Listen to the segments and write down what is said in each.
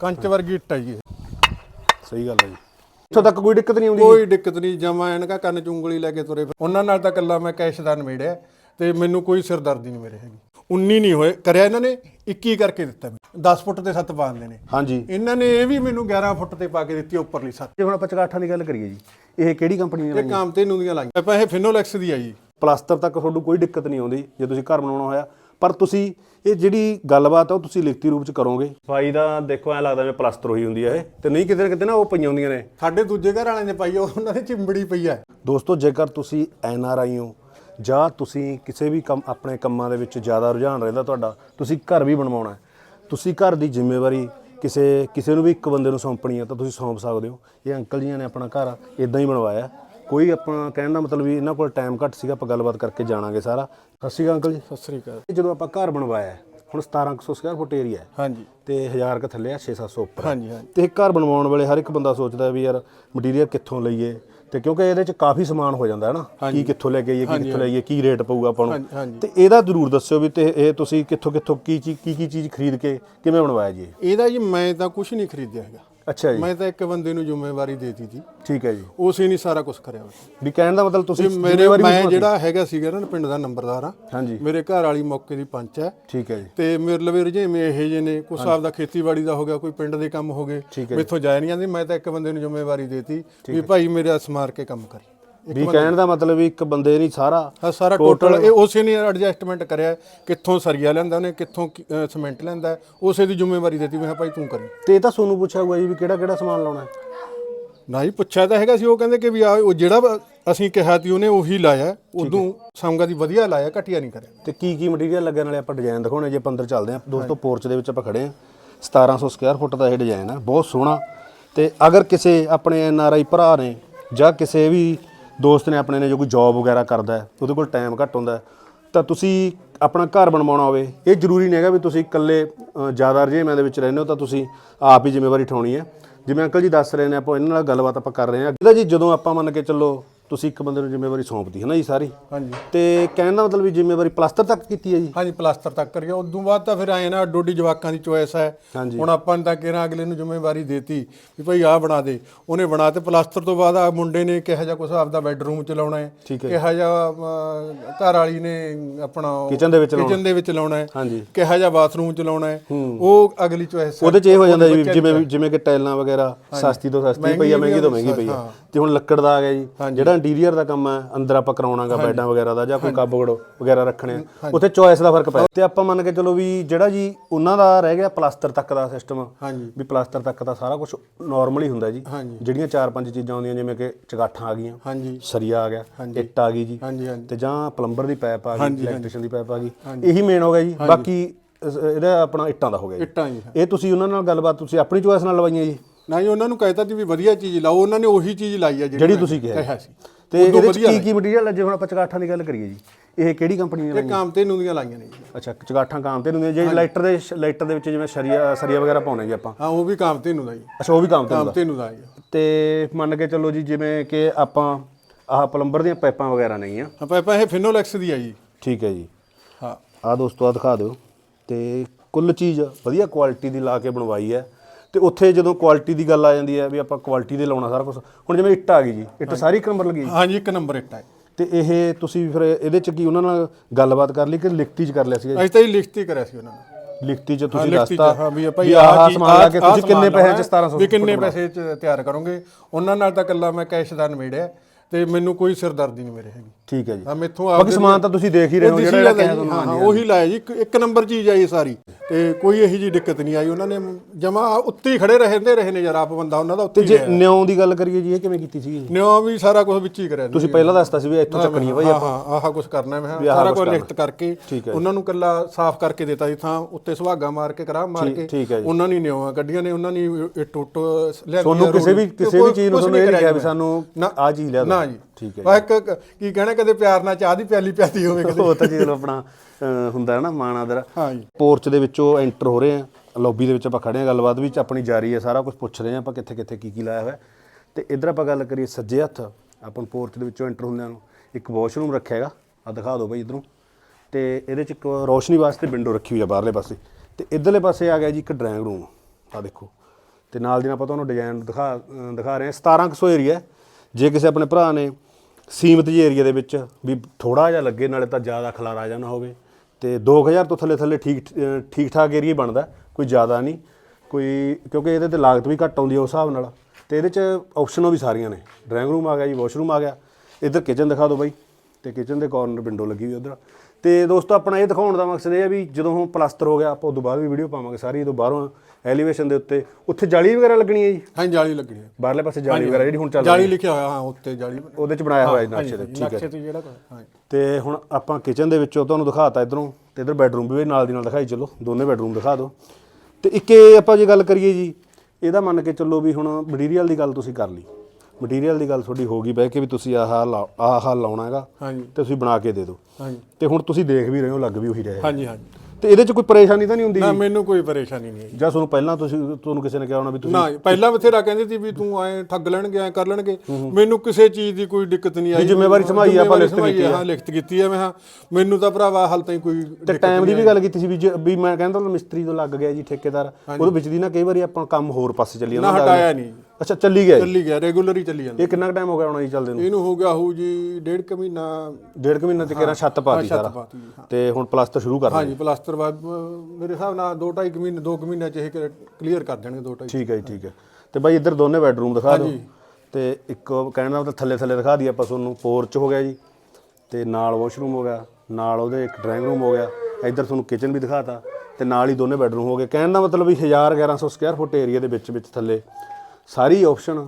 ਕੰਚ ਵਰਗੀ ਇੱਟ ਹੈ ਜੀ ਇਹ। ਸਹੀ ਗੱਲ ਹੈ ਜੀ। ਇੱਥੋਂ ਤੱਕ ਕੋਈ ਦਿੱਕਤ ਨਹੀਂ ਆਉਂਦੀ ਕੋਈ ਦਿੱਕਤ ਨਹੀਂ ਜਮਾ ਐਨਕਾ ਕੰਨ ਚ ਉਂਗਲੀ ਲੈ ਕੇ ਤੁਰੇ ਫਿਰ- ਉਹਨਾਂ ਨਾਲ ਤਾਂ ਕੱਲਾ ਮੈਂ ਕੈਸ਼ ਦਾ ਨਿਬੇੜਿਆ ਤੇ ਮੈਨੂੰ ਕੋਈ ਸਿਰਦਰਦੀ ਨਹੀਂ ਮੇਰੇ ਹੈਗੀ। 19 ਨਹੀਂ ਹੋਏ ਕਰਿਆ ਇਹਨਾਂ ਨੇ 21 ਕਰਕੇ ਦਿੱਤਾ ਮੈਨੂੰ 10 ਫੁੱਟ ਤੇ ਸੱਤ ਪਾਉਂਦੇ ਨੇ। ਹਾਂਜੀ। ਇਹਨਾਂ ਨੇ ਇਹ ਵੀ ਮੈਨੂੰ 11 ਫੁੱਟ ਤੇ ਪਾ ਕੇ ਦਿੱਤੀ ਉੱਪਰਲੀ ਸੱਤ। ਜੇ ਹੁਣ ਆਪਾਂ ਚਗਾਠਾਂ ਦੀ ਗੱਲ ਕਰੀਏ ਜੀ ਇਹ ਕਿਹੜੀ ਕੰਪਨੀ ਦੀ ਇਹ ਕੰਮ ਤੇ ਨੂੰ ਦੀਆਂ ਲਾਈਆਂ। ਆਪਾਂ ਇਹ ਫਿਨੋਲੈਕਸ ਦੀ ਆ ਜੀ। ਪਲਾਸਟਰ ਤੱਕ ਤੁਹਾਨੂੰ ਕੋਈ ਦਿੱਕਤ ਨਹੀਂ ਆਉਂਦੀ ਜੇ ਤੁਸੀਂ ਘਰ ਬਣਾਉਣਾ ਹੋਇਆ ਪਰ ਤੁਸੀਂ ਇਹ ਜਿਹੜੀ ਗੱਲਬਾਤ ਆ ਉਹ ਤੁਸੀਂ ਲਿਖਤੀ ਰੂਪ ਚ ਕਰੋਗੇ? ਸਫ਼ਾਈ ਦਾ ਦੇਖੋ ਐ ਲੱਗਦਾ ਜਿਵੇਂ ਪਲਾਸਟਰ ਹੋਈ ਹੁੰਦੀ ਹੈ ਇਹ। ਤੇ ਨਹੀਂ ਕਿਤੇ ਨਾ ਕਿਤੇ ਨਾ ਉਹ ਪਈਆਂ ਹੁੰਦੀਆਂ ਨੇ। ਸਾਡੇ ਦੂਜੇ ਘਰ ਵਾਲਿਆਂ ਨੇ ਪਾਈ ਆ, ਉਹਨਾਂ ਦੇ ਚਿੰਬੜੀ ਪਈ ਆ। ਦੋਸਤੋ ਜੇਕਰ ਤੁਸੀਂ ਐਨ ਆਰ ਆਈ ਹੋ ਜਾਂ ਤੁਸੀਂ ਕਿਸੇ ਵੀ ਕੰਮ ਆਪਣੇ ਕੰਮਾਂ ਦੇ ਵਿੱਚ ਜ਼ਿਆਦਾ ਰੁਝਾਨ ਰਹਿੰਦਾ ਤੁਹਾਡਾ ਤੁਸੀਂ ਘਰ ਵੀ ਬਣਵਾਉਣਾ ਹੈ। ਤੁਸੀਂ ਘਰ ਦੀ ਜ਼ਿੰਮੇਵਾਰੀ ਕਿਸੇ ਕਿਸੇ ਨੂੰ ਵੀ ਇੱਕ ਬੰਦੇ ਨੂੰ ਸੌਂਪਣੀ ਹੈ ਤਾਂ ਤੁਸੀਂ ਸੌਂਪ ਸਕਦੇ ਹੋ। ਇਹ ਅੰਕਲ ਜੀਆਂ ਨੇ ਆਪਣਾ ਘਰ ਇਦਾਂ ਹੀ ਬਣਵਾਇਆ। ਕੋਈ ਆਪਣਾ ਕਹਿਣ ਦਾ ਮਤਲਬ ਵੀ ਇਹਨਾਂ ਕੋਲ ਟਾਈਮ ਘੱਟ ਸੀਗਾ ਆਪਾਂ ਗੱਲਬਾਤ ਕਰਕੇ ਜਾਣਾਂਗੇ ਸਾਰਾ। ਸਤਿ ਸ਼੍ਰੀ ਅਕਾਲ ਅੰਕਲ ਜੀ। ਸਤਿ ਸ੍ਰੀ ਅਕਾਲ। ਇਹ ਜਦੋਂ ਆਪਾਂ ਘਰ ਬਣਵਾਇਆ ਹੁਣ 1700 ਸਕੁਅਰ ਫੁੱਟ ਏਰੀਆ ਹੈ। ਹਾਂਜੀ। ਤੇ 1000 ਕ ਥੱਲੇ ਆ 6-700 ਉੱਪਰ। ਹਾਂਜੀ ਹਾਂਜੀ। ਤੇ ਘਰ ਬਣਵਾਉਣ ਵੇਲੇ ਹਰ ਇੱਕ ਬੰਦਾ ਸੋਚਦਾ ਵੀ ਯਾਰ ਮਟੀਰੀਅਲ ਕਿੱਥੋਂ ਲਈਏ। ਤੇ ਕਿਉਂਕਿ ਇਹਦੇ ਚ ਕਾਫੀ ਸਮਾਨ ਹੋ ਜਾਂਦਾ ਹੈ ਨਾ। ਕੀ ਕਿੱਥੋਂ ਲੈ ਕੇ ਆਈਏ ਕੀ ਕਿੱਥੋਂ ਲਈਏ ਕੀ ਰੇਟ ਪਊਗਾ ਆਪਾਂ ਨੂੰ। ਤੇ ਇਹਦਾ ਜ਼ਰੂਰ ਦੱਸਿਓ ਵੀ ਤੇ ਇਹ ਤੁਸੀਂ ਕਿੱਥੋਂ ਕਿੱਥੋਂ ਕੀ ਚੀਜ਼ ਕੀ ਕੀ ਚੀਜ਼ ਖਰੀਦ ਕੇ ਕਿਵੇਂ ਬਣਵਾਇਆ ਜੀ ਇਹ? ਇਹਦਾ ਜੀ ਮੈਂ ਤਾਂ ਕੁਝ ਨਹੀਂ ਖਰੀਦਿਆ ਹੈਗਾ। ਅੱਛਾ ਜੀ। ਮੈਂ ਤਾਂ ਇੱਕ ਬੰਦੇ ਨੂੰ ਜ਼ਿੰਮੇਵਾਰੀ ਦਿੱਤੀ ਸੀ ਠੀਕ ਹੈ ਜੀ। ਉਸੇ ਨਹੀਂ ਸਾਰਾ ਕੁਝ ਕਰਿਆ ਵੀ ਕਹਿਣ ਦਾ ਮਤਲਬ ਤੁਸੀਂ ਮੇਰੇ ਮੈਂ ਜਿਹੜਾ ਹੈਗਾ ਸੀਗਾ ਨਾ ਪਿੰਡ ਦਾ ਨੰਬਰਦਾਰ ਆ ਹਾਂਜੀ। ਮੇਰੇ ਘਰ ਵਾਲੀ ਮੌਕੇ ਦੀ ਪੰਚ ਹੈ। ਠੀਕ ਹੈ ਜੀ। ਤੇ ਮੇਰੇ ਲਵੇ ਰਜੇਵੇਂ ਇਹ ਜੇ ਨੇ। ਕੁਛ ਆਪ ਦਾ ਖੇਤੀਬਾੜੀ ਦਾ ਹੋ ਗਿਆ ਕੋਈ ਪਿੰਡ ਦੇ ਕੰਮ ਹੋ ਗਏ। ਮੈਥੋਂ ਜਾਇ ਨਹੀਂ ਜਾਂਦੀ। ਮੈਂ ਤਾਂ ਇੱਕ ਬੰਦੇ ਨੂੰ ਜ਼ਿੰਮੇਵਾਰੀ ਦੇਤੀ ਵੀ ਭਾਈ ਮੇਰੇ ਸਮਾਰ ਕੇ ਕੰਮ ਕਰੀ। ਵੀ ਕਹਿਣ ਦਾ ਮਤਲਬ ਵੀ ਇੱਕ ਬੰਦੇ ਨਹੀਂ ਸਾਰਾ ਆ ਸਾਰਾ ਟੋਟਲ ਇਹ ਉਸੇ ਨੇ ਐਡਜਸਟਮੈਂਟ ਕਰਿਆ ਕਿੱਥੋਂ ਸਰੀਆ ਲੈਂਦਾ ਉਹਨੇ ਕਿੱਥੋਂ ਸੀਮੈਂਟ ਲੈਂਦਾ ਉਸੇ ਦੀ ਜ਼ਿੰਮੇਵਾਰੀ ਦੇਤੀ ਮੈਂ ਭਾਈ ਤੂੰ ਕਰੀ। ਤੇ ਇਹ ਤਾਂ ਤੁਹਾਨੂੰ ਪੁੱਛਿਆ ਹੋਊਗਾ ਜੀ ਵੀ ਕਿਹੜਾ ਕਿਹੜਾ ਸਮਾਨ ਲਾਉਣਾ ਹੈ। ਨਾ ਹੀ ਪੁੱਛਿਆ ਤਾਂ ਹੈਗਾ ਸੀ ਉਹ ਕਹਿੰਦੇ ਕਿ ਵੀ ਆ ਉਹ ਜਿਹੜਾ ਅਸੀਂ ਕਿਹਾ ਤੀ ਉਹਨੇ ਉਹੀ ਲਾਇਆ ਉਦੋਂ ਸੰਗਾ ਦੀ ਵਧੀਆ ਲਾਇਆ ਘਟੀਆ ਨਹੀਂ ਕਰਿਆ। ਤੇ ਕੀ ਕੀ ਮਟੀਰੀਅਲ ਲੱਗਣ ਵਾਲੇ ਆਪਾਂ ਡਿਜ਼ਾਈਨ ਦਿਖਾਉਣੇ ਜੇ ਆਪਾਂ ਅੰਦਰ ਚੱਲਦੇ ਹਾਂ। ਦੋਸਤੋ ਪੋਰਚ ਦੇ ਵਿੱਚ ਆਪਾਂ ਖੜੇ ਹਾਂ। 1700 ਸਕੁਅਰ ਫੁੱਟ ਦਾ ਇਹ ਡਿਜ਼ਾਈਨ ਹੈ ਬਹੁਤ ਸੋਹਣਾ। ਤੇ ਅਗਰ ਕਿਸੇ ਆਪਣੇ ਐਨ ਆਰ ਆਈ ਭਰਾ ਨੇ ਜਾਂ ਕਿਸੇ ਵੀ ਦੋਸਤ ਨੇ ਆਪਣੇ ਨੇ ਜੋ ਕੋਈ ਜੌਬ ਵਗੈਰਾ ਕਰਦਾ ਹੈ ਉਹਦੇ ਕੋਲ ਟਾਈਮ ਘੱਟ ਹੁੰਦਾ ਹੈ, ਤਾਂ ਤੁਸੀਂ ਆਪਣਾ ਘਰ ਬਣਵਾਉਣਾ ਹੋਵੇ ਇਹ ਜ਼ਰੂਰੀ ਨਹੀਂ ਹੈਗਾ ਵੀ ਤੁਸੀਂ ਇਕੱਲੇ ਅ, ਜ਼ਿਆਦਾ ਰਜੇਵਿਆਂ ਦੇ ਵਿੱਚ ਰਹਿੰਦੇ ਹੋ ਤਾਂ ਤੁਸੀਂ ਆਪ ਹੀ ਜ਼ਿੰਮੇਵਾਰੀ ਉਠਾਉਣੀ ਹੈ। ਜਿਵੇਂ ਅੰਕਲ ਜੀ ਦੱਸ ਰਹੇ ਨੇ ਆਪਾਂ ਇਹਨਾਂ ਨਾਲ ਗੱਲਬਾਤ ਆਪਾਂ ਕਰ ਰਹੇ ਹਾਂ। ਇਹਦਾ ਜੀ ਜਦੋਂ ਆਪਾਂ ਮੰਨ ਕੇ ਚੱਲੋ ਤੁਸੀਂ ਇੱਕ ਬੰਦੇ ਨੂੰ ਜ਼ਿੰਮੇਵਾਰੀ ਸੌਂਪਦੀ ਹੈ ਨਾ ਜੀ ਸਾਰੀ? ਹਾਂਜੀ। ਤੇ ਕਹਿਣ ਦਾ ਮਤਲਬ ਵੀ ਜ਼ਿੰਮੇਵਾਰੀ ਪਲਾਸਟਰ ਤੱਕ ਕੀਤੀ ਹੈ ਜੀ? ਹਾਂਜੀ ਪਲਾਸਟਰ ਤੱਕ ਕਰਿਆ ਉਦੋਂ ਬਾਅਦ ਤਾਂ ਫਿਰ ਆਏ ਨਾ ਡੋਡੀ ਜਵਾਕਾਂ ਦੀ ਚੋਇਸ ਹੈ। ਹਾਂਜੀ। ਹੁਣ ਆਪਾਂ ਨੇ ਤਾਂ ਕਿਹਾ ਅਗਲੇ ਨੂੰ ਜ਼ਿੰਮੇਵਾਰੀ ਦੇਤੀ ਵੀ ਭਾਈ ਆਹ ਬਣਾ ਦੇ। ਉਹਨੇ ਬਣਾ ਤੇ ਪਲਾਸਟਰ ਤੋਂ ਬਾਅਦ ਆ ਮੁੰਡੇ ਨੇ ਕਿਹਾ ਜਾ ਕੁਛ ਆਪਦਾ ਬੈੱਡਰੂਮ ਚ ਲਾਉਣਾ ਹੈ। ਠੀਕ ਹੈ। ਕਿਹਾ ਜਾ ਘਰ ਵਾਲੀ ਨੇ ਆਪਣਾ ਕਿਚਨ ਦੇ ਵਿੱਚ ਲਾਉਣਾ। ਕਿਚਨ ਦੇ ਵਿੱਚ ਲਾਉਣਾ ਹੈ। ਹਾਂਜੀ। ਕਿਹਾ ਜਾ ਬਾਥਰੂਮ ਚ ਲਾਉਣਾ ਹੈ। ਉਹ ਅਗਲੀ ਚੋਇਸ ਉਹਦੇ ਚ ਇਹ ਹੋ ਜਾਂਦਾ ਜੀ ਜਿਵੇਂ ਜਿਵੇਂ ਕਿ ਟਾਈਲਾਂ ਵਗੈਰਾ ਸਸਤੀ ਤੋਂ ਸਸਤੀ ਪਈ ਆ ਮਹਿੰਗੀ ਤੋਂ ਮਹਿੰਗੀ ਪਈ ਆ ਤੇ ਹੁਣ ਲੱਕੜ ਦਾ ਆ ਗਿਆ ਜੀ। ਜਿਹੜਾ ਇੰਟੀਰੀਅਰ ਦਾ ਕੰਮ ਹੈ ਅੰਦਰ ਆਪਾਂ ਕਰਾਉਣਾਗਾ ਬੈੱਡਾਂ ਵਗੈਰਾ ਦਾ ਜਾਂ ਕੋਈ ਕੱਬਗੜ ਵਗੈਰਾ ਰੱਖਣੇ ਆ। ਉੱਥੇ ਚੋਇਸ ਦਾ ਫ਼ਰਕ ਪੈ ਤੇ ਆਪਾਂ ਮੰਨ ਕੇ ਚਲੋ ਵੀ ਜਿਹੜਾ ਜੀ ਉਹਨਾਂ ਦਾ ਰਹਿ ਗਿਆ ਪਲਾਸਟਰ ਤੱਕ ਦਾ ਸਿਸਟਮ ਹਾਂਜੀ। ਵੀ ਪਲਾਸਟਰ ਤੱਕ ਦਾ ਸਾਰਾ ਕੁਝ ਨਾਰਮਲ ਹੀ ਹੁੰਦਾ ਜੀ। ਹਾਂਜੀ। ਜਿਹੜੀਆਂ ਚਾਰ ਪੰਜ ਚੀਜ਼ਾਂ ਆਉਂਦੀਆਂ ਜਿਵੇਂ ਕਿ ਚਗਾਠਾਂ ਆ ਗਈਆਂ ਹਾਂਜੀ। ਸਰੀਆ ਆ ਗਿਆ ਇੱਟ ਆ ਗਈ ਜੀ। ਹਾਂਜੀ ਹਾਂਜੀ। ਤੇ ਜਾਂ ਪਲੰਬਰ ਦੀ ਪਾਈਪ ਆ ਗਈ ਇਲੈਕਟ੍ਰੀਸ਼ੀਅਨ ਦੀ ਪਾਈਪ ਆ ਗਈ। ਇਹੀ ਮੇਨ ਹੋ ਗਿਆ ਜੀ। ਬਾਕੀ ਇਹਦਾ ਆਪਣਾ ਇੱਟਾਂ ਦਾ ਹੋ ਗਿਆ ਜੀ। ਇੱਟਾਂ ਜੀ ਇਹ ਤੁਸੀਂ ਉਹਨਾਂ ਨਾਲ ਗੱਲਬਾਤ ਤੁਸੀਂ ਆਪਣੀ ਚੋਇਸ ਨਾਲ ਲਵਾਈਆਂ ਜੀ। ਨਾ ਜੀ ਉਹਨਾਂ ਨੂੰ ਕਹਿਤਾ ਸੀ ਵੀ ਵਧੀਆ ਚੀਜ਼ ਲਾਓ ਉਹਨਾਂ ਨੇ ਉਹੀ ਚੀਜ਼ ਲਾਈ ਆ ਜਿਹੜੀ ਤੁਸੀਂ ਕਿਹਾ ਸੀ। ਤੇ ਇਹਦੇ ਵਿੱਚ ਕੀ ਕੀ ਮਟੀਰੀਅਲ ਹੈ ਜੇ ਹੁਣ ਆਪਾਂ ਚਗਾਠਾਂ ਦੀ ਗੱਲ kariye ਜੀ ਇਹ ਕਿਹੜੀ ਕੰਪਨੀ ਦੀ ਇਹ ਕੰਮ ਤੇ ਨੂੰ ਦੀਆਂ ਲਾਈਆਂ ਨੇ ਜੀ। ਅੱਛਾ ਚਗਾਠਾਂ ਕਾਮ ਤੇ ਹੁੰਦੀਆਂ ਜਿਹੜੀ ਲਾਈਟਰ ਦੇ ਲਾਈਟਰ ਦੇ ਵਿੱਚ ਜਿਵੇਂ ਸਰੀਆ ਸਰੀਆ ਵਗੈਰਾ ਪਾਉਣੇ ਜੀ ਆਪਾਂ। ਹਾਂ ਉਹ ਵੀ ਕੰਮ ਤੇ ਨੂੰ ਦਾ ਜੀ ਅੱਛਾ ਉਹ ਵੀ ਕੰਮ ਤੇ ਕੰਮ ਹੁੰਦਾ ਤੇ ਨੂੰ ਦਾ ਜੀ ਤੇ ਮੰਨ ਕੇ ਚੱਲੋ ਜੀ ਜਿਵੇਂ ਕਿ ਆਪਾਂ ਆਹ ਪਲੰਬਰ ਦੀਆਂ ਪਾਈਪਾਂ ਵਗੈਰਾ ਨਹੀਂ ਆ ਆਪਾਂ ਇਹ ਫਿਨੋਲੈਕਸ ਦੀ ਆ ਜੀ। ਠੀਕ ਹੈ ਜੀ। ਹਾਂ। ਆ ਦੋਸਤੋ ਆ ਦਿਖਾ ਦਿਓ। ਤੇ ਕੁੱਲ ਚੀਜ਼ ਵਧੀਆ ਕੁਆਲਿਟੀ ਦੀ ਲਾ ਕੇ ਬਣਵਾਈ ਹੈ। ਤੇ ਉੱਥੇ ਜਦੋਂ ਕੁਆਲਿਟੀ ਦੀ ਗੱਲ ਆ ਜਾਂਦੀ ਹੈ ਵੀ ਆਪਾਂ ਕੁਆਲਿਟੀ ਦੇ ਲਾਉਣਾ ਸਾਰਾ ਕੁਝ ਹੁਣ ਜਿਵੇਂ ਇੱਟ ਆ ਗਈ ਜੀ ਇੱਟ ਸਾਰੀ ਇੱਕ ਨੰਬਰ ਲੱਗੀ ਹਾਂਜੀ ਇੱਕ ਨੰਬਰ ਇੱਟ ਹੈ ਤੇ ਇਹ ਤੁਸੀਂ ਫਿਰ ਇਹਦੇ ਚ ਕੀ ਉਹਨਾਂ ਨਾਲ ਗੱਲਬਾਤ ਕਰ ਲਈ ਕਿ ਲਿਖਤੀ ਚ ਕਰ ਲਿਆ ਜੀ? ਅਸੀਂ ਤਾਂ ਇਹ ਲਿਖਤੀ ਕਰਿਆ ਸੀ ਉਹਨਾਂ ਨੇ ਲਿਖਤੀ ਚ ਤੁਸੀਂ ਦੱਸਤਾ ਹਾਂ ਵੀ ਭਾਈ ਆਹ ਸਮਾਨ ਲਾ ਕੇ ਤੁਸੀਂ ਕਿੰਨੇ ਪੈਸੇ ਚ ਲਾਉਣਾ 1700 ਵੀ ਕਿੰਨੇ ਪੈਸੇ ਚ ਤਿਆਰ ਕਰੋਗੇ? ਉਹਨਾਂ ਨਾਲ ਤਾਂ ਕੱਲਾ ਮੈਂ ਕੈਸ਼ ਦਾ ਨਿਬੇੜਿਆ ਤੇ ਮੈਨੂੰ ਕੋਈ ਸਿਰਦਰਦੀ ਨਹੀਂ ਮੇਰੇ ਹੈਗੀ। ਠੀਕ ਹੈ ਜੀ। ਹਾਂ ਮੈਥੋਂ ਬਾਕੀ ਸਮਾਨ ਤਾਂ ਤੁਸੀਂ ਦੇਖ ਹੀ ਰਹੇ ਹੋ ਜਿਹੜਾ ਕਿਹਾ ਤੁਹਾਨੂੰ ਹਾਂ ਹਾਂ, ਉਹੀ ਲਾਇਆ ਜੀ ਇੱਕ- ਇੱਕ ਨੰਬਰ ਚੀਜ਼ ਆਈ ਸਾਰੀ। ਤੇ ਕੋਈ ਇਹੀ ਜੀ ਦਿੱਕਤ ਨਹੀਂ ਆਈ। ਉਹਨਾਂ ਨੇ ਜਮਾ ਉੱਤੇ ਹੀ ਖੜੇ ਰਹਿੰਦੇ ਰਹੇ ਨੇ ਯਾਰ ਆਪ ਬੰਦਾ ਉਹਨਾਂ ਦਾ ਉੱਤੇ ਤੇ ਜੇ ਨਿਉਂ ਦੀ ਗੱਲ ਕਰੀਏ ਜੀ ਇਹ ਕਿਵੇਂ ਕੀਤੀ ਸੀ ਨਿਉ ਵੀ ਸਾਰਾ ਕੁਝ ਵਿੱਚ ਹੀ ਕਰਿਆ ਤੁਸੀਂ ਪਹਿਲਾਂ ਦੱਸਤਾ ਸੀ ਵੀ ਇੱਥੋਂ ਚੱਕਣੀ ਹੈ ਬਾਈ ਹਾਂ ਹਾਂ ਆਹ ਕੁਝ ਕਰਨਾ ਮੈਂ ਕਿਹਾ, ਸਾਰਾ ਕੁਝ ਲਿਖਤ ਕਰਕੇ ਹੈ। ਉਹਨਾਂ ਨੂੰ ਕੱਲਾ ਸਾਫ਼ ਕਰਕੇ ਦਿੱਤਾ ਸੀ ਥਾਂ ਉੱਤੇ ਸੁਹਾਗਾ ਮਾਰ ਕੇ ਕਰਾ ਮਾਰ ਕੇ। ਠੀਕ ਹੈ ਜੀ। ਉਹਨਾਂ ਨੇ ਨਿਉਆਂ ਕੱਢੀਆਂ ਨੇ ਉਹਨਾਂ ਨੇ ਟੁੱਟ ਲਿਆ ਤੁਹਾਨੂੰ ਕਿਸੇ ਵੀ ਕਿਸੇ ਵੀ ਚੀਜ਼ ਨੂੰ ਤੁਹਾਨੂੰ ਇਹ ਨਹੀਂ ਕਿਹਾ ਵੀ ਸਾਨੂੰ ਆਹ ਚੀਜ਼ ਲਿਆ ਦਿਓ। ਨਾ ਜੀ। ਠੀਕ ਹੈ ਇੱਕ ਕੀ ਕਹਿਣਾ ਕਦੇ ਪਿਆਰ ਨਾਲ ਚਾਹ ਦੀ ਪਿਆਲੀ ਪਿਆਤੀ ਹੋਵੇ ਕਦੇ। ਉਹ ਤਾਂ ਜੀ ਚਲੋ ਆਪਣਾ ਹੁੰਦਾ ਹੈ ਨਾ ਮਾਣ ਆਦਰ। ਹਾਂ ਜੀ। ਪੋਰਚ ਦੇ ਵਿੱਚੋਂ ਐਂਟਰ ਹੋ ਰਹੇ ਆ। ਲੌਬੀ ਦੇ ਵਿੱਚ ਆਪਾਂ ਖੜੇ ਆ ਗੱਲਬਾਤ ਵੀ ਆਪਣੀ ਜਾਰੀ ਹੈ ਸਾਰਾ ਕੁਝ ਪੁੱਛ ਰਹੇ ਆ ਆਪਾਂ ਕਿੱਥੇ ਕਿੱਥੇ ਕੀ ਕੀ ਲਾਇਆ ਹੋਇਆ। ਹੈ। ਤੇ ਇਧਰ ਆਪਾਂ ਗੱਲ ਕਰੀਏ ਸੱਜੇ ਹੱਥ ਆਪਾਂ ਪੋਰਚ ਦੇ ਵਿੱਚੋਂ ਐਂਟਰ ਹੁੰਦਿਆਂ ਨੂੰ। ਇੱਕ ਵਾਸ਼ਰੂਮ ਰੱਖਿਆ ਹੈਗਾ ਆ ਦਿਖਾ ਦਿਓ ਬਾਈ ਇਧਰੋਂ। ਤੇ ਇਹਦੇ ਚ ਇੱਕ ਰੋਸ਼ਨੀ ਵਾਸਤੇ ਵਿੰਡੋ ਰੱਖੀ ਹੋਈ ਆ ਬਾਹਰਲੇ ਪਾਸੇ। ਤੇ ਇਧਰਲੇ ਪਾਸੇ ਆ ਗਿਆ ਜੀ ਇੱਕ ਡਰਾਇੰਗ ਰੂਮ ਆ ਦੇਖੋ। ਤੇ ਨਾਲ ਦੀ ਨਾਲ ਆਪਾਂ ਤੁਹਾਨੂੰ ਡਿਜ਼ਾਈਨ ਦਿਖਾ ਦਿਖਾ ਰਹੇ ਹਾਂ 1700 ਏਰੀਆ ਜੇ ਕਿਸੇ ਆਪਣੇ ਭਰਾ ਨੇ ਸੀਮਤ ਜਿਹੇ ਏਰੀਆ ਦੇ ਵਿੱਚ ਵੀ ਥੋੜਾ ਜਿਹਾ ਲੱਗੇ, ਨਾਲੇ ਤਾਂ ਜ਼ਿਆਦਾ ਖਲਾਰਾ ਜਾਣਾ ਹੋਵੇ, ਤੇ 2000 ਤੋਂ ਥੱਲੇ ਥੱਲੇ ਠੀਕ ਠੀਕ ਠਾਕ ਏਰੀਆ ਬਣਦਾ, ਕੋਈ ਜ਼ਿਆਦਾ ਨਹੀਂ, ਕੋਈ, ਕਿਉਂਕਿ ਇਹਦੇ ਤੇ ਲਾਗਤ ਵੀ ਘੱਟ ਆਉਂਦੀ ਹੈ ਉਸ ਹਿਸਾਬ ਨਾਲ, ਤੇ ਇਹਦੇ ਚ ਆਪਸ਼ਨਾਂ ਵੀ ਸਾਰੀਆਂ ਨੇ। ਡਰਾਇੰਗ ਰੂਮ ਆ ਗਿਆ ਜੀ ਵਾਸ਼ਰੂਮ ਆ ਗਿਆ। ਇੱਧਰ ਕਿਚਨ ਦਿਖਾ ਦਿਓ ਬਾਈ, ਤੇ ਕਿਚਨ ਦੇ ਕਾਰਨਰ ਵਿੰਡੋ ਲੱਗੀ ਹੋਈ ਉਧਰ। ਤੇ ਦੋਸਤੋ ਆਪਣਾ ਇਹ ਦਿਖਾਉਣ ਦਾ ਮਕਸਦ ਇਹ ਹੈ ਵੀ ਜਦੋਂ ਹੁਣ ਪਲਾਸਟਰ ਹੋ ਗਿਆ ਆਪਾਂ ਉਦੋਂ ਬਾਅਦ ਵੀ ਵੀਡੀਓ ਪਾਵਾਂਗੇ ਸਾਰੀ ਜਦੋਂ ਬਾਹਰੋਂ ਐਲੀਵੇਸ਼ਨ ਦੇ ਉੱਤੇ। ਉੱਥੇ ਜਾਲੀ ਵਗੈਰਾ ਲੱਗਣੀ ਹੈ ਜੀ? ਹਾਂ ਜਾਲੀ ਲੱਗਣੀ ਹੈ। ਬਾਹਰਲੇ ਪਾਸੇ ਜਾਲੀ ਵਗੈਰਾ ਜਿਹੜੀ ਹੁਣ ਚੱਲ ਜਾਲੀ ਰਹੀ ਹੈ। ਲਿਖਿਆ ਹੋਇਆ ਹਾਂ ਉੱਤੇ ਜਾਲੀ ਉਹਦੇ ਚ ਬਣਾਇਆ ਹੋਇਆ ਜੀ ਨਕਸ਼ੇ ਤੇ ਠੀਕ ਹੈ ਨਕਸ਼ੇ ਤੇ ਜਿਹੜਾ ਹਾਂ ਤੇ ਹੁਣ ਆਪਾਂ ਕਿਚਨ ਦੇ ਵਿੱਚੋਂ ਤੁਹਾਨੂੰ ਦਿਖਾਤਾ ਇਧਰੋਂ ਤੇ ਇਧਰ ਬੈੱਡਰੂਮ ਵੀ ਨਾਲ ਦੀ ਨਾਲ ਦਿਖਾਈ ਚੱਲੋ ਦੋਨੇ ਬੈੱਡਰੂਮ ਦਿਖਾ ਦਿਓ। ਤੇ ਇੱਕ ਇਹ ਆਪਾਂ ਜੇ ਗੱਲ ਕਰੀਏ ਜੀ ਇਹਦਾ ਮੰਨ ਕੇ ਚੱਲੋ ਵੀ ਹੁਣ ਮਟੀਰੀਅਲ ਦੀ ਗੱਲ ਤੁਸੀਂ ਕਰ ਲਈ। ਮਟੀਰੀਅਲ ਦੀ ਗੱਲ ਤੁਹਾਡੀ ਹੋ ਗਈ ਬਹਿ ਕੇ ਵੀ ਤੁਸੀਂ ਆਹ ਲਾ- ਆਹ ਲਾਉਣਾ ਹੈਗਾ ਹਾਂਜੀ। ਤੇ ਤੁਸੀਂ ਬਣਾ ਕੇ ਦੇ ਦਿਓ। ਹਾਂਜੀ। ਤੇ ਹੁਣ ਤੁਸੀਂ ਦੇਖ ਵੀ ਰਹੇ ਹੋ ਲੱਗ ਵੀ ਉਹੀ ਰਿਹਾ ਹਾਂਜੀ ਹਾਂਜੀ। ਤੇ ਇਹਦੇ 'ਚ ਕੋਈ ਪਰੇਸ਼ਾਨੀ ਤਾਂ ਨਹੀਂ ਹੁੰਦੀ? ਨਾ ਮੈਨੂੰ ਕੋਈ ਪਰੇਸ਼ਾਨੀ ਨਹੀਂ ਹੈ ਜਾਂ। ਤੁਹਾਨੂੰ ਪਹਿਲਾਂ ਤੁਸੀਂ ਤੁਹਾਨੂੰ ਕਿਸੇ ਨੇ ਕਿਹਾ ਹੋਣਾ ਵੀ ਤੁਸੀਂ ਨਾ ਪਹਿਲਾਂ ਬਥੇਰਾ ਕਹਿੰਦੇ ਸੀ ਵੀ ਤੂੰ ਐ ਠੱਗ ਲੈਣਗੇ ਐ ਕਰ ਲੈਣਗੇ। ਮੈਨੂੰ ਕਿਸੇ ਚੀਜ਼ ਦੀ ਕੋਈ ਦਿੱਕਤ ਨਹੀਂ ਆਈ। ਜ਼ਿੰਮੇਵਾਰੀ ਸੰਭਾਈ ਆ, ਆਪਾਂ ਲਿਖਤ ਕੀਤੀ ਆ। ਹਾਂ। ਲਿਖਤ ਕੀਤੀ ਆ ਮੈਂ ਹਾਂ। ਮੈਨੂੰ ਤਾਂ ਭਰਾਵਾ ਹਾਲ ਤਾਈਂ ਕੋਈ ਤੇ ਟਾਈਮ ਦੀ ਵੀ ਗੱਲ ਕੀਤੀ ਸੀ ਵੀ ਜੇ- ਵੀ ਮੈਂ ਕਹਿੰਦਾ ਮਿਸਤਰੀ ਤੋਂ ਲੱਗ ਗਿਆ ਜੀ ਠੇਕੇਦਾਰ। ਉਹਦੇ ਵਿੱਚ ਦੀ ਨਾ ਕਈ ਵਾਰੀ ਆਪਾਂ ਕੰਮ ਹੋਰ ਪਾਸੇ ਚੱਲੀ ਨਾ ਜਾਂਦਾ ਹਟਾਇਆ ਨਹੀਂ। ਅੱਛਾ ਚੱਲੀ ਗਿਆ ਜੀ। ਚੱਲੀ ਗਿਆ ਰੈਗੂਲਰ ਹੀ ਚੱਲੀ ਜਾਂਦਾ। ਇਹ ਕਿੰਨਾ ਟਾਈਮ ਹੋ ਗਿਆ ਹੋਣਾ ਜੀ ਚੱਲਦੇ ਨੂੰ? ਇਹਨੂੰ ਹੋ ਗਿਆ ਹੋਊ ਜੀ ਡੇਢ ਕੁ ਮਹੀਨਾ। ਡੇਢ ਕੁ ਮਹੀਨੇ ਤੇ ਕਿਹੜਾ ਛੱਤ ਪਾਤੀ ਛੱਤ ਸਾਰਾ? ਪਾਤੀ ਜੀ, ਹਾਂ। ਤੇ ਹੁਣ ਪਲਾਸਟਰ ਸ਼ੁਰੂ ਕਰਨਾ ਹਾਂਜੀ ਪਲਾਸਟਰ ਬਾਅਦ ਅਹ, ਮੇਰੇ ਹਿਸਾਬ ਨਾਲ 2 2.5 ਮਹੀਨੇ 2 ਮਹੀਨਿਆਂ ਚ ਇਹ ਕਲੀਅਰ ਕਰ ਦੇਣਗੇ 2 2.5 ਠੀਕ ਹੈ ਜੀ ਠੀਕ ਹੈ। ਤੇ ਬਾਈ ਇੱਧਰ ਦੋਨੇ ਬੈੱਡਰੂਮ ਦਿਖਾ ਦਿਓ। ਤੇ ਇੱਕ ਕਹਿਣ ਦਾ ਮਤਲਬ ਥੱਲੇ ਥੱਲੇ ਦਿਖਾ ਦਈਏ ਆਪਾਂ ਤੁਹਾਨੂੰ ਪੋਰਚ ਹੋ ਗਿਆ ਜੀ। ਤੇ ਨਾਲ ਵਾਸ਼ਰੂਮ ਹੋ ਗਿਆ ਨਾਲ ਉਹਦੇ ਇੱਕ ਡਰਾਇੰਗ ਰੂਮ ਹੋ ਗਿਆ। ਇੱਧਰ ਤੁਹਾਨੂੰ ਕਿਚਨ ਵੀ ਦਿਖਾਤਾ। ਤੇ ਨਾਲ ਹੀ ਦੋਨੇ ਬੈੱਡਰੂਮ ਹੋ ਗਏ। ਕਹਿਣ ਦਾ ਮਤਲਬ ਵੀ 1000 1100 ਸਕੁਅਰ ਫੁੱਟ ਏਰੀਆ ਦੇ ਵਿੱਚ ਵਿੱਚ ਥੱਲੇ। ਸਾਰੀ ਆਪਸ਼ਨ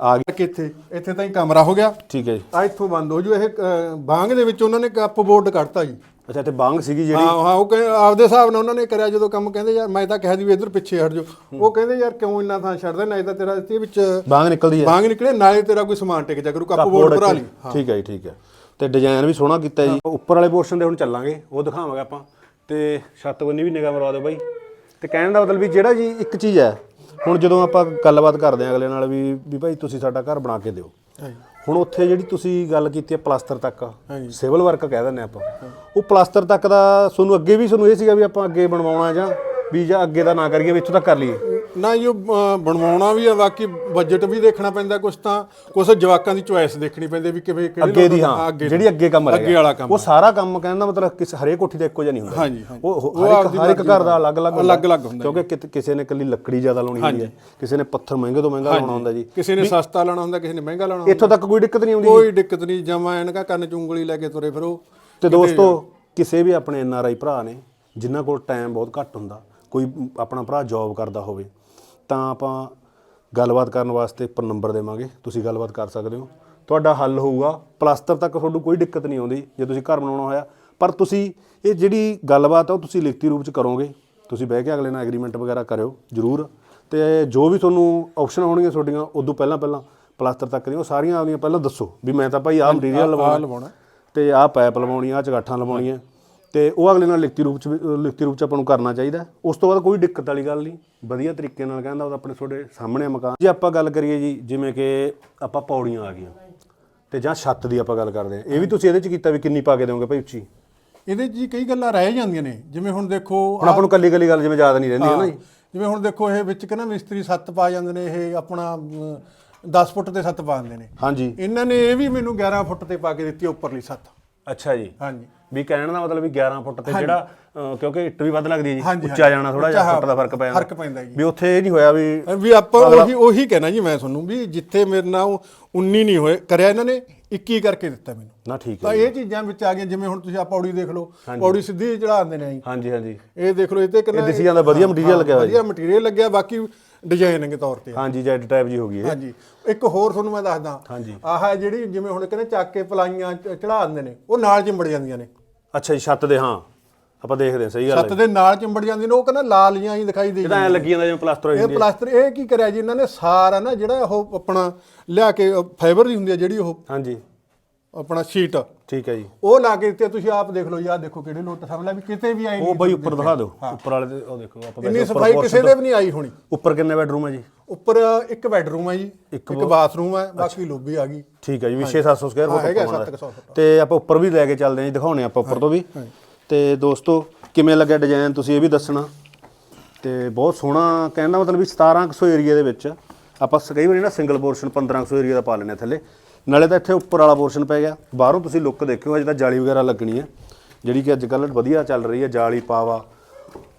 ਆ ਗਈ। ਕਿੱਥੇ ਇੱਥੇ ਤਾਂ ਹੀ ਕਮਰਾ ਹੋ ਗਿਆ। ਠੀਕ ਹੈ ਜੀ। ਆ ਇੱਥੋਂ ਬੰਦ ਹੋ ਜੂ। ਇਹ ਬਾਂਗ ਦੇ ਵਿੱਚ ਉਹਨਾਂ ਨੇ ਕੱਪ ਬੋਰਡ ਕੱਢਤਾ ਜੀ। ਅੱਛਾ ਤੇ ਬਾਂਗ ਸੀਗੀ ਜਿਹੜੀ? ਹਾਂ ਹਾਂ ਉਹ ਕਹਿੰਦੇ ਆਪਦੇ ਹਿਸਾਬ ਨਾਲ ਉਹਨਾਂ ਨੇ ਕਰਿਆ। ਜਦੋਂ ਕੰਮ ਕਹਿੰਦੇ ਯਾਰ ਮੈਂ ਤਾਂ ਕਿਹਾ ਸੀ ਵੀ ਇੱਧਰ ਪਿੱਛੇ ਹਟ ਜਾਓ। ਉਹ ਕਹਿੰਦੇ ਯਾਰ ਕਿਉਂ ਇੰਨਾ ਥਾਂ ਛੱਡਦੇ? ਨਹੀਂ ਤਾਂ ਤੇਰਾ ਇੱਥੇ ਵਿੱਚ ਬਾਂਗ ਨਿਕਲਦੀ ਹੈ। ਬਾਂਗ ਨਿਕਲੇ ਨਾਲੇ ਤੇਰਾ ਕੋਈ ਸਮਾਨ ਟਿਕ ਜਾ ਕਰੂ ਕੱਪ ਬੋਰਡ ਭਰਾ ਲਈ। ਠੀਕ ਹੈ ਜੀ ਠੀਕ ਹੈ। ਤੇ ਡਿਜ਼ਾਈਨ ਵੀ ਸੋਹਣਾ ਕੀਤਾ ਜੀ। ਉੱਪਰ ਵਾਲੇ ਪੋਰਸ਼ਨ ਦੇ ਹੁਣ ਚੱਲਾਂਗੇ। ਉਹ ਦਿਖਾਵਾਂਗੇ ਆਪਾਂ। ਤੇ ਛੱਤ ਬੰਨੀ ਵੀ ਨਿਗਾਹ ਮਰਵਾ ਦਿਓ ਬਾਈ। ਤੇ ਕਹਿਣ ਦਾ ਮਤਲਬ ਵੀ ਜਿਹੜਾ ਜੀ ਇੱਕ ਚੀਜ਼ ਹੈ ਹੁਣ ਜਦੋਂ ਆਪਾਂ ਗੱਲਬਾਤ ਕਰਦੇ ਹਾਂ ਅਗਲੇ ਨਾਲ ਵੀ ਵੀ ਭਾਈ ਤੁਸੀਂ ਸਾਡਾ ਘਰ ਬਣਾ ਕੇ ਦਿਓ। ਹੁਣ ਉੱਥੇ ਜਿਹੜੀ ਤੁਸੀਂ ਗੱਲ ਕੀਤੀ ਹੈ ਪਲਾਸਟਰ ਤੱਕ। ਸਿਵਲ ਵਰਕ ਕਹਿ ਦਿੰਦੇ ਆਪਾਂ। ਉਹ ਪਲਾਸਟਰ ਤੱਕ ਦਾ ਤੁਹਾਨੂੰ ਅੱਗੇ ਵੀ ਤੁਹਾਨੂੰ ਇਹ ਸੀਗਾ ਵੀ ਆਪਾਂ ਅੱਗੇ ਬਣਵਾਉਣਾ ਜਾਂ ਵੀ ਜਾਂ ਅੱਗੇ ਦਾ ਨਾ ਕਰੀਏ ਵਿੱਚੋਂ ਤੱਕ ਕਰ ਲਈਏ। ਨਾ ਇਹ ਬਣਵਾਉਣਾ ਵੀ ਆ ਬਾਕੀ ਬਜਟ ਵੀ ਦੇਖਣਾ ਪੈਂਦਾ ਕੁਛ ਤਾਂ। ਕੁਛ ਜਵਾਕਾਂ ਦੀ ਚੁਆਇਸ ਦੇਖਣੀ ਪੈਂਦੀ ਵੀ ਕਿਵੇਂ ਕਿਹੜੇ ਅੱਗੇ ਦੀ ਲੋਕ- ਹਾਂ ਅੱਗੇ ਜਿਹੜੀ ਅੱਗੇ ਕੰਮ ਰਹਿ ਅੱਗੇ। ਵਾਲਾ ਕੰਮ ਉਹ ਸਾਰਾ ਕੰਮ ਕਹਿਣ ਦਾ ਮਤਲਬ ਕਿਸ ਹਰੇਕ ਕੋਠੀ ਦਾ ਇੱਕੋ ਜਿਹਾ ਨਹੀਂ ਹੁੰਦਾ। ਹਾਂਜੀ, ਹਾਂਜੀ। ਉਹ ਉਹ ਹਰ ਇੱਕ ਹਰ ਇੱਕ ਘਰ ਦਾ ਅਲੱਗ-ਅਲੱਗ। ਅਲੱਗ-ਅਲੱਗ ਹੁੰਦਾ ਕਿਉਂਕਿ ਕਿਤ- ਕਿਸੇ ਨੇ ਇਕੱਲੀ ਲੱਕੜੀ ਜ਼ਿਆਦਾ ਲਾਉਣੀ ਹੁੰਦੀ ਹੈ ਕਿਸੇ ਨੇ ਪੱਥਰ ਮਹਿੰਗੇ ਤੋਂ ਮਹਿੰਗਾ ਲਾਉਣਾ ਹੁੰਦਾ ਜੀ। ਕਿਸੇ ਨੇ ਸਸਤਾ ਲਾਣਾ ਹੁੰਦਾ ਕਿਸੇ ਨੇ ਮਹਿੰਗਾ ਲਾਣਾ ਹੁੰਦਾ। ਇੱਥੋਂ ਤੱਕ ਕੋਈ ਦਿੱਕਤ ਨਹੀਂ ਆਉਂਦੀ ਕੋਈ ਦਿੱਕਤ ਨਹੀਂ ਜਮਾ ਐਨਕਾ ਕੰਨ ਚ ਉਂਗਲੀ ਲੈ ਕੇ ਤੁਰੇ ਫਿਰੋ। ਤੇ ਦੋਸਤੋ ਕਿਸੇ ਵੀ ਆਪਣੇ ਐਨ ਆਰ ਆਈ ਭਰਾ ਨੇ ਜਿਨ੍ਹਾਂ ਕੋਲ ਟਾਈਮ ਬਹੁਤ ਘੱਟ ਹੁੰਦਾ ਕੋਈ ਆਪਣਾ ਭਰਾ ਜੌਬ ਕਰਦਾ ਹੋਵੇ ਤਾਂ ਆਪਾਂ ਗੱਲਬਾਤ ਕਰਨ ਵਾਸਤੇ ਉੱਪਰ ਨੰਬਰ ਦੇਵਾਂਗੇ ਤੁਸੀਂ ਗੱਲਬਾਤ ਕਰ ਸਕਦੇ ਹੋ। ਤੁਹਾਡਾ ਹੱਲ ਹੋਊਗਾ ਪਲਾਸਟਰ ਤੱਕ ਤੁਹਾਨੂੰ ਕੋਈ ਦਿੱਕਤ ਨਹੀਂ ਆਉਂਦੀ ਜੇ ਤੁਸੀਂ ਘਰ ਬਣਾਉਣਾ ਹੋਇਆ। ਪਰ ਤੁਸੀਂ ਇਹ ਜਿਹੜੀ ਗੱਲਬਾਤ ਆ ਉਹ ਤੁਸੀਂ ਲਿਖਤੀ ਰੂਪ ਚ ਕਰੋਗੇ। ਤੁਸੀਂ ਬਹਿ ਕੇ ਅਗਲੇ ਨਾਲ ਐਗਰੀਮੈਂਟ ਵਗੈਰਾ ਕਰਿਓ ਜ਼ਰੂਰ। ਤੇ ਜੋ ਵੀ ਤੁਹਾਨੂੰ ਆਪਸ਼ਨ ਹੋਣਗੀਆਂ ਤੁਹਾਡੀਆਂ ਉਦੋਂ ਪਹਿਲਾਂ ਪਹਿਲਾਂ ਪਲਾਸਟਰ ਤੱਕ ਦੀਆਂ ਉਹ ਸਾਰੀਆਂ ਆਪਦੀਆਂ ਪਹਿਲਾਂ ਦੱਸੋ। ਵੀ ਮੈਂ ਤਾਂ ਭਾਈ ਆਹ ਮਟੀਰੀਅਲ ਲਵਾਉਣਾ। ਲਵਾਉਣਾ। ਤੇ ਆਹ ਪਾਈਪ ਲਵਾਉਣੀ ਆ ਚਗਾਠਾਂ ਲਵਾਉਣੀਆਂ। ਤੇ ਉਹ ਅਗਲੇ ਨਾਲ ਲਿਖਤੀ ਰੂਪ ਚ ਵੀ- ਅਹ ਲਿਖਤੀ ਰੂਪ ਚ ਆਪਾਂ ਨੂੰ ਕਰਨਾ ਚਾਹੀਦਾ। ਉਸ ਤੋਂ ਬਾਅਦ ਕੋਈ ਦਿੱਕਤ ਵਾਲੀ ਗੱਲ ਨਹੀਂ। ਵਧੀਆ ਤਰੀਕੇ ਨਾਲ ਕਹਿੰਦਾ ਉਹ ਆਪਣੇ ਤੁਹਾਡੇ ਸਾਹਮਣੇ ਆ ਮਕਾਨ। ਜੇ ਆਪਾਂ ਗੱਲ ਕਰੀਏ ਜੀ ਜਿਵੇਂ ਕਿ ਆਪਾਂ ਪੌੜੀਆਂ ਆ ਗਈਆਂ ਤੇ ਜਾਂ ਛੱਤ ਦੀ ਆਪਾਂ ਗੱਲ ਕਰਦੇ ਆ ਇਹ ਵੀ ਤੁਸੀਂ ਇਹਦੇ ਚ ਕੀਤਾ ਵੀ ਕਿੰਨੀ ਪਾ ਕੇ ਦਿਓਗੇ ਭਾਈ ਉੱਚੀ? ਇਹਦੇ 'ਚ ਜੀ ਕਈ ਗੱਲਾਂ ਰਹਿ ਜਾਂਦੀਆਂ ਨੇ। ਜਿਵੇਂ ਹੁਣ ਦੇਖੋ ਹੁਣ ਆਪਾਂ ਨੂੰ ਕੱਲੀ ਕੱਲੀ ਗੱਲ ਜਿਵੇਂ ਯਾਦ ਨਹੀਂ ਰਹਿੰਦੀ ਹੈ ਨਾ ਜੀ। ਜਿਵੇਂ ਹੁਣ ਦੇਖੋ ਇਹ ਵਿੱਚ ਕਿ ਨਾ ਮਿਸਤਰੀ ਸੱਤ ਪਾ ਜਾਂਦੇ ਨੇ ਇਹ ਆਪਣਾ 10 ਫੁੱਟ ਤੇ ਸੱਤ ਪਾ ਦਿੰਦੇ ਨੇ। ਹਾਂਜੀ। ਇਹਨਾਂ ਨੇ ਇਹ ਵੀ ਮੈਨੂੰ 11 ਫੁੱਟ ਤੇ ਪਾ ਕੇ ਦਿੱਤੀ ਉੱਪਰਲੀ ਸੱਤ। ਅੱਛਾ ਜੀ। ਹਾਂਜੀ। ਵੀ ਕਹਿਣ ਦਾ ਮਤਲਬ ਵੀ 11 ਫੁੱਟ ਤੇ ਜਿਹੜਾ ਕਿਉਂਕਿ ਇੱਟ ਵੀ ਵੱਧ ਲੱਗਦੀ ਹੈ ਜੀ। ਹਾਂਜੀ, ਉੱਚਾ ਜਾਣਾ ਥੋੜਾ ਜਿਹਾ ਉੱਚਾ ਫੁੱਟ ਦਾ ਫ਼ਰਕ ਪੈ ਜਾਂਦਾ। ਫ਼ਰਕ ਪੈਂਦਾ ਜੀ। ਵੀ ਉੱਥੇ ਇਹ ਨਹੀਂ ਹੋਇਆ ਵੀ ਵੀ ਆਪਾਂ ਉਹੀ ਉਹੀ ਕਹਿਣਾ ਜੀ ਮੈਂ ਤੁਹਾਨੂੰ ਵੀ ਜਿੱਥੇ ਮੇਰੇ ਨਾਲ ਉਹ 19 ਨਹੀਂ ਹੋਏ ਕਰਿਆ ਇਹਨਾਂ ਨੇ 21 ਕਰਕੇ ਦਿੱਤਾ ਮੈਨੂੰ। ਨਾ ਠੀਕ ਹੈ ਤਾਂ ਇਹ ਚੀਜ਼ਾਂ ਵਿੱਚ ਆ ਗਈਆਂ ਜਿਵੇਂ ਹੁਣ ਤੁਸੀਂ ਆ ਪੌੜੀ ਦੇਖ ਲਓ ਪੌੜੀ ਸਿੱਧੀ ਚੜਾ ਦਿੰਦੇ ਨੇ ਜੀ। ਹਾਂਜੀ ਹਾਂਜੀ। ਇਹ ਦੇਖ ਲਓ ਇਹ ਤੇ ਕਿੰਨਾ ਇਹ ਦਿਸੀ ਜਾਂਦਾ ਵਧੀਆ ਮਟੀਰੀਅਲ ਲੱਗਿਆ ਹੋਇਆ ਜੀ। ਵਧੀਆ ਮਟੀਰੀਅਲ ਲੱਗਿਆ ਬਾਕੀ ਡਿਜ਼ਾਈਨਿੰਗ ਤੌਰ ਤੇ। ਹਾਂਜੀ ਜੈਡ ਟਾਈਪ ਜੀ ਹੋ ਗਈ ਇਹ। ਹਾਂਜੀ। ਇੱਕ ਹੋਰ ਤੁਹਾਨੂੰ ਮੈਂ ਦੱਸਦਾ। ਹਾਂਜੀ। ਆਹ ਜਿਹੜੀ ਜਿਵੇਂ ਹੁਣ ਕਹਿੰਦੇ ਚੱਕ ਕੇ ਪਲਾਈਆਂ ਚੜਾ ਦਿੰਦੇ ਨੇ ਉਹ ਨਾਲ ਚਿੰਬੜ ਜਾਂਦੀਆਂ ਨੇ। ਅੱਛਾ ਜੀ ਛੱਤ ਦੇ ਹਾਂ। ਆਪਾਂ ਦੇਖਦੇ ਹਾਂ ਸਹੀ ਗੱਲ ਹੈ ਛੱਤ ਦੇ ਨਾਲ ਚਿੰਬੜ ਜਾਂਦੀਆਂ ਨੇ ਉਹ ਕਹਿੰਦਾ ਲਾਲੀਆਂ ਹੀ ਦਿਖਾਈ ਦੇ ਇਹ ਤਾਂ ਐ ਲੱਗੀ ਜਾਂਦਾ ਜਿਵੇਂ ਪਲਾਸਟਰ ਹੋਈ ਇਹ ਹੁੰਦੀ ਹੈ? ਪਲਾਸਟਰ ਇਹ ਕੀ ਕਰਿਆ ਜੀ ਇਹਨਾਂ ਨੇ ਸਾਰਾ ਨਾ ਜਿਹੜਾ ਉਹ ਆਪਣਾ ਲਿਆ ਕੇ ਫਾਈਬਰ ਦੀ ਹੁੰਦੀ ਹੈ ਜਿਹੜੀ ਉਹ ਹਾਂਜੀ। ਆਪਣਾ ਸ਼ੀਟ ਠੀਕ ਹੈ ਜੀ। ਉਹ ਲਾ ਕੇ ਦਿੱਤੇ ਤੁਸੀਂ ਆਪ ਦੇਖ ਲਓ ਯਾਰ ਦੇਖੋ ਕਿਹੜੇ ਲੋਟ ਲੈ ਵੀ ਕਿਤੇ ਵੀ ਆਈ ਉਹ ਬਈ ਉੱਪਰ ਦਿਖਾ ਦਿਓ ਉੱਪਰ ਵਾਲੇ ਉਹ ਦੇਖੋ ਆਪਾਂ ਇੰਨੀ ਵੈਸੇ ਉੱਪਰ ਸਫ਼ਾਈ ਕਿਸੇ ਦੇ ਵੀ ਨਹੀਂ ਆਈ ਹੋਣੀ। ਉੱਪਰ ਕਿੰਨੇ ਬੈਡਰੂਮ ਹੈ ਜੀ? ਉੱਪਰ ਇੱਕ ਬੈਡਰੂਮ ਹੈ ਜੀ ਇੱਕ ਬਾਥਰੂਮ ਹੈ ਬਾਕੀ ਲੋਬੀ ਆ ਗਈ। ਠੀਕ ਹੈ ਜੀ ਵੀ 6-700 ਸਕੁਅਰ ਹਾਂ, ਫੁੱਟ ਹੈਗਾ ਉੱਪਰ 700 ਹੋਣਾ। ਤੇ ਆਪਾਂ ਉੱਪਰ ਵੀ ਲੈ ਕੇ ਚੱਲਦੇ ਹਾਂ ਜੀ ਦਿਖਾਉਣੇ ਆਪਾਂ ਉੱਪਰ ਤੋਂ ਵੀ। ਤੇ ਦੋਸਤੋ ਕਿਵੇਂ ਲੱਗਿਆ ਡਿਜ਼ਾਈਨ ਤੁਸੀਂ ਇਹ ਵੀ ਦੱਸਣਾ। ਤੇ ਬਹੁਤ ਸੋਹਣਾ ਕਹਿਣ ਦਾ ਮਤਲਬ ਵੀ 1700 ਏਰੀਆ ਦੇ ਵਿੱਚ ਆਪਾਂ ਸ- ਕਈ ਵਾਰੀ ਨਾ ਸਿੰਗਲ ਪੋਰਸ਼ਨ 1500 ਏਰੀਆ ਦਾ ਪਾ ਲੈਂਦੇ ਹਾਂ ਥੱਲੇ। ਨਾਲੇ ਤਾਂ ਇੱਥੇ ਉੱਪਰ ਵਾਲਾ ਪੋਰਸ਼ਨ ਪੈ ਗਿਆ। ਬਾਹਰੋਂ ਤੁਸੀਂ ਲੁੱਕ ਦੇਖਿਓ ਅਜੇ ਤਾਂ ਜਾਲੀ ਵਗੈਰਾ ਲੱਗਣੀ ਹੈ। ਜਿਹੜੀ ਕਿ ਅੱਜ ਕੱਲ੍ਹ ਵਧੀਆ ਚੱਲ ਰਹੀ ਹੈ ਜਾਲੀ ਪਾਵਾ।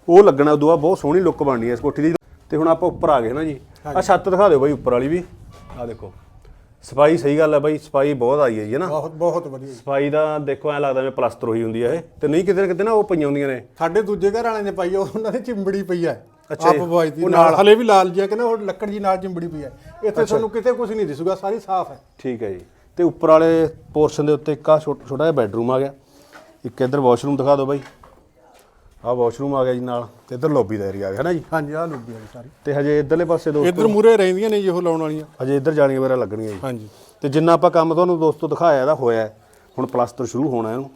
ਉਹ ਲੱਗਣਾ ਉਦੋਂ ਬਾਅਦ ਬਹੁਤ ਸੋਹਣੀ ਲੁੱਕ ਬਣਨੀ ਹੈ ਇਸ ਕੋਠੀ ਦੀ। ਤੇ ਹੁਣ ਆਪਾਂ ਉੱਪਰ ਆ ਗਏ ਨਾ ਜੀ। ਆ ਛੱਤ ਦਿਖਾ ਦਿਓ ਬਾਈ ਉੱਪਰ ਵਾਲੀ ਵੀ। ਆ ਦੇਖੋ। ਸਫ਼ਾਈ ਸਹੀ ਗੱਲ ਹੈ ਬਾਈ ਸਫ਼ਾਈ ਬਹੁਤ ਆਈ ਹੈ ਜੀ ਨਾ? ਬਹੁਤ ਬਹੁਤ ਵਧੀਆ। ਸਫ਼ਾਈ ਦਾ ਦੇਖੋ ਐ ਲੱਗਦਾ ਜਿਵੇਂ ਪਲਸਤਰ ਹੋਈ ਹੁੰਦੀ ਹੈ ਇਹ। ਤੇ ਨਹੀਂ ਕਿਤੇ ਨਾ ਕਿਤੇ ਨਾ ਉਹ ਪਈਆਂ ਹੁੰਦੀਆਂ ਨੇ। ਸਾਡੇ ਦੂਜੇ ਘਰ ਵਾਲਿਆਂ ਨੇ ਪਾਈ ਆ, ਉਹਨਾਂ ਨੇ ਚਿੰਬੜੀ ਪਈ ਹੈ ਆਪ ਜੀ। ਬਵਾਈ ਦੀ ਉਹ ਨਾਲ। ਹਲੇ ਵੀ ਲਾਲ ਜਿਹਾ ਕਿ ਨਾ ਉਹ ਲੱਕੜ ਜੀ ਨਾਲ ਚਿੰਬੜੀ ਪਈ ਹੈ। ਇੱਥੇ ਤੁਹਾਨੂੰ ਕਿਤੇ ਕੁਝ ਨਹੀਂ ਦਿਸੂਗਾ ਸਾਰੀ ਸਾਫ਼ ਹੈ। ਠੀਕ ਹੈ ਜੀ। ਤੇ ਉੱਪਰ ਵਾਲੇ ਪੋਰਸ਼ਨ ਦੇ ਉੱਤੇ ਇੱਕ ਆ ਛੋਟਾ ਜਿਹਾ ਬੈੱਡਰੂਮ ਆ ਗਿਆ। ਇੱਕ ਇੱਧਰ ਵਾਸ਼ਰੂਮ ਦਿਖਾ ਦਿਓ ਬਾਈ। ਆਹ ਵਾਸ਼ਰੂਮ ਆ ਗਿਆ ਜੀ ਨਾਲ। ਤੇ ਇੱਧਰ ਲੌਬੀ ਦਾ ਏਰੀਆ ਆ ਗਿਆ ਹੈ ਨਾ ਜੀ? ਹਾਂਜੀ ਆਹ ਲੁੱਬੀ ਵਾਲੀ ਸਾਰੀ। ਤੇ ਹਜੇ ਇੱਧਰਲੇ ਪਾਸੇ ਦੋਸਤੋ ਇੱਧਰ ਮੂਰੇ ਰਹਿੰਦੀਆਂ ਨੇ ਜੀ ਉਹ ਲਾਉਣ ਵਾਲੀਆਂ। ਹਜੇ ਇੱਧਰ ਜਾਲੀਆਂ ਵਗੈਰਾ ਲੱਗਣੀਆਂ ਜੀ। ਹਾਂਜੀ। ਤੇ ਜਿੰਨਾ ਆਪਾਂ ਕੰਮ ਤੁਹਾਨੂੰ ਦੋਸਤੋ ਦਿਖਾਇਆ ਇਹਦਾ ਹੋਇਆ ਹੈ। ਹੁਣ ਪਲਾਸਟਰ ਸ਼ੁਰੂ ਹੋਣਾ ਇਹਨੂੰ।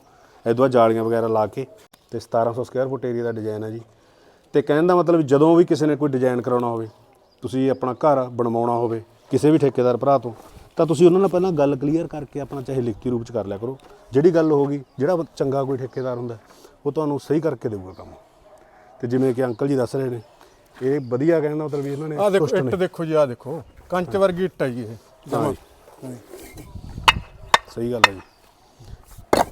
ਇਹਦੋਂ ਬਾਅਦ ਜਾਲੀਆਂ ਵਗੈਰਾ ਲਾ ਕੇ। ਤੇ 1700 ਸਕੁਅਰ ਫੁੱਟ ਏਰੀਆ ਦਾ ਡਿਜ਼ਾਈਨ ਹੈ ਜੀ। ਤੇ ਕਹਿਣ ਦਾ ਮਤਲਬ ਜਦੋਂ ਵੀ ਕਿਸੇ ਨੇ ਕੋਈ ਡਿਜ਼ਾਈਨ ਕਰਾਉਣਾ ਹੋਵੇ ਤੁਸੀਂ ਆਪਣਾ ਘਰ ਬਣਵਾਉਣਾ ਹੋਵੇ ਕਿਸੇ ਵੀ ਠੇਕੇਦਾਰ ਭਰਾ ਤੋਂ ਤਾਂ ਤੁਸੀਂ ਉਹਨਾਂ ਨਾਲ ਪਹਿਲਾਂ ਗੱਲ ਕਲੀਅਰ ਕਰਕੇ ਆਪਣਾ ਚਾਹੇ ਲਿਖਤੀ ਰੂਪ ਚ ਕਰ ਲਿਆ ਕਰੋ। ਜਿਹੜੀ ਗੱਲ ਹੋਗੀ ਜਿਹੜਾ ਚੰਗਾ ਕੋਈ ਠੇਕੇਦਾਰ ਹੁੰਦਾ ਉਹ ਤੁਹਾਨੂੰ ਸਹੀ ਕਰਕੇ ਦੇਊਗਾ ਕੰਮ। ਤੇ ਜਿਵੇਂ ਕਿ ਅੰਕਲ ਜੀ ਦੱਸ ਰਹੇ ਨੇ ਇਹ ਵਧੀਆ ਕਹਿਣ ਦਾ ਮਤਲਬ ਵੀ ਇਹਨਾਂ ਨੇ ਆਹ ਦੇਖੋ ਇੱਟ ਦੇਖੋ ਜੀ ਆਹ ਦੇਖੋ ਕੰਚ ਵਰਗੀ ਇੱਟ ਹੈ ਜੀ ਇਹ। ਹਾਂ। ਸਹੀ ਗੱਲ ਹੈ ਜੀ।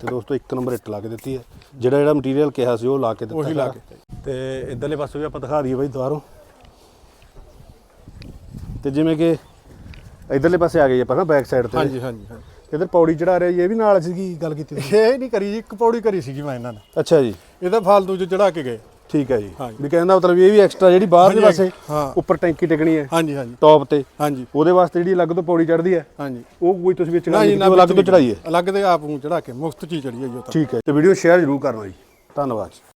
ਤੇ ਦੋਸਤੋ ਇੱਕ ਨੰਬਰ ਇੱਟ ਲਾ ਕੇ ਦਿੱਤੀ ਹੈ। ਜਿਹੜਾ ਜਿਹੜਾ ਮਟੀਰੀਅਲ ਕਿਹਾ ਸੀ ਉਹ ਲਾ ਕੇ ਦਿੱਤਾ ਉਹੀ ਲਾ। ਕੇ ਤੇ ਇਧਰਲੇ ਪਾਸੇ ਵੀ ਆਪਾਂ ਦਿਖਾ ਦਈਏ ਬਾਈ ਦੁਬਾਰੋਂ। ਤੇ ਜਿਵੇਂ ਕਿ ਇਧਰਲੇ ਪਾਸੇ ਆ ਗਏ ਆਪਾਂ ਨਾ ਬੈਕ ਸਾਈਡ ਤੇ। ਹਾਂਜੀ ਹਾਂਜੀ ਹਾਂਜੀ। ਇਧਰ ਪੌੜੀ ਚੜਾ ਰਿਹਾ ਜੀ ਇਹ ਵੀ ਨਾਲ ਸੀਗੀ ਗੱਲ ਕੀਤੀ ਤੁਸੀਂ? ਇਹ ਨਹੀਂ ਕਰੀ ਜੀ ਇੱਕ ਪੌੜੀ ਕਰੀ ਸੀਗੀ ਮੈਂ ਇਹਨਾਂ ਨੇ। ਅੱਛਾ ਜੀ। ਇਹਦਾ ਫਾਲਤੂ ਚ ਚੜਾ ਕੇ ਗਏ। ਠੀਕ ਹੈ ਜੀ। ਵੀ ਕਹਿੰਦਾ ਮਤਲਬ ਇਹ ਵੀ ਐਕਸਟਰਾ ਜਿਹੜੀ ਬਾਹਰ ਦੇ ਪਾਸੇ। ਉੱਪਰ ਟੈਂਕੀ ਟਿਕਣੀ ਹੈ। ਹਾਂਜੀ ਹਾਂਜੀ। ਟੌਪ ਤੇ। ਹਾਂਜੀ। ਉਹਦੇ ਵਾਸਤੇ ਜਿਹੜੀ ਅਲੱਗ ਤੋਂ ਪੌੜੀ ਚੜਦੀ ਹੈ ਹਾਂਜੀ। ਉਹ ਕੋਈ ਤੁਸੀਂ ਵਿੱਚ ਨਾ ਗੱਲ ਜੀ ਕੀਤੀ ਨਾ ਉਹ ਅਲੱਗ ਤੋਂ ਚੜਾਈ ਹੈ। ਅਲੱਗ ਦੇ ਆਪ ਨੂੰ ਚੜਾ ਕੇ ਮੁਫਤ ਚ ਹੀ ਚੜੀ ਹੈ ਜੀ ਉਹ ਤਾਂ। ਠੀਕ ਹੈ। ਤੇ ਵੀਡੀਓ ਸ਼ੇਅਰ ਜ਼ਰੂਰ ਕਰਨਾ ਜੀ। ਧੰਨਵਾਦ